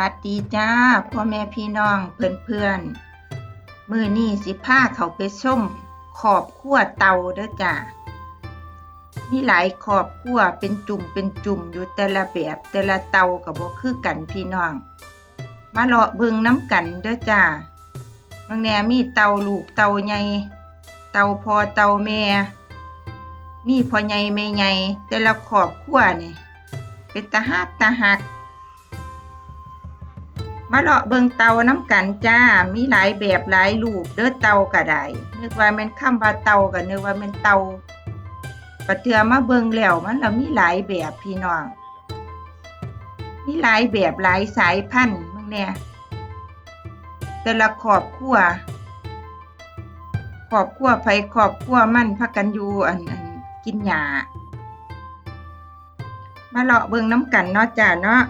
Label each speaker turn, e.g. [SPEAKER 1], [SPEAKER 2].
[SPEAKER 1] วัสดีจ้าพ่อแม่พี่น้องเพื่อนเพื่อนมือนี่สิพาเขาไปส้มขอบขั้วเตาเด้อจ้ามีหลายขอบขั้วเป็นจุ่มเป็นจุ่มอยู่แต่ละแบบแต่ละเตากับบ่คือกันพี่น้อง มาเลาะเบิงน้ำกันเด้อจ้าบางแหนมีเตาลูกเตาใหญ่เตาพอเตาแม่มีพอใหญ่แม่ใหญ่แต่ละขอบขั้วนี่เป็นตาฮักตาหัก มาเลาะเบิงเตาน้ำกันจ้า มีหลายแบบหลายรูปเด้อเตาก็ได้นึกว่าแม่นคำว่าเตาก็นึกว่าแม่นเตาปะเทือมาเบิงแล้วมันแล้วมีหลายแบบพี่น้อง มีหลายแบบหลายสายพันธุ์มึงเนี่ยแต่ละครอบครัวครอบครัวไผครอบครัวมันพักกันอยู่อันอันกินหญ้ามาเลาะเบิงน้ำกันเนาะจ้าเนาะ